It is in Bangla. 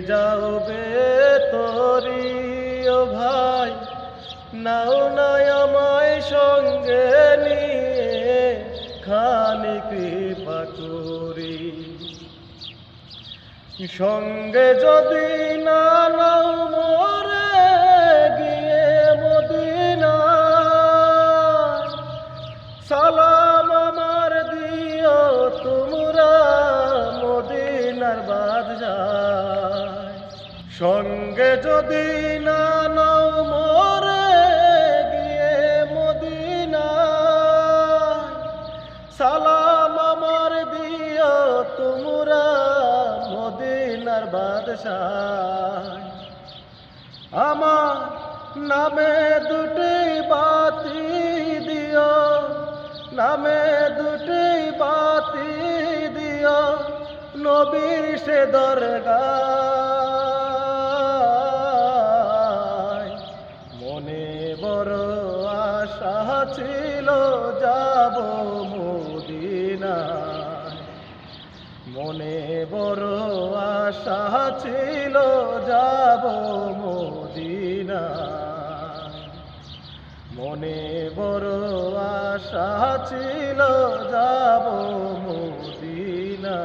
যাও তরি, ও ভাই। নাও নাই আমায় সঙ্গে নিয়ে খানি কৃপা করি। সঙ্গে যদি না নাও সঙ্গে যদি না নাও মরে গিয়ে মদিনা সালাম আমার দিও তোমরা মদিনার বাদশাহ আমার নামে দুটি বাতি দিও, নামে দুটি বাতি দিও, নবীর সে দরগায়। আশা ছিল যাব মদিনায়। মনে বড় আশা ছিল যাব মোদিনা মনে বড় আশা ছিল যাব মুদিনা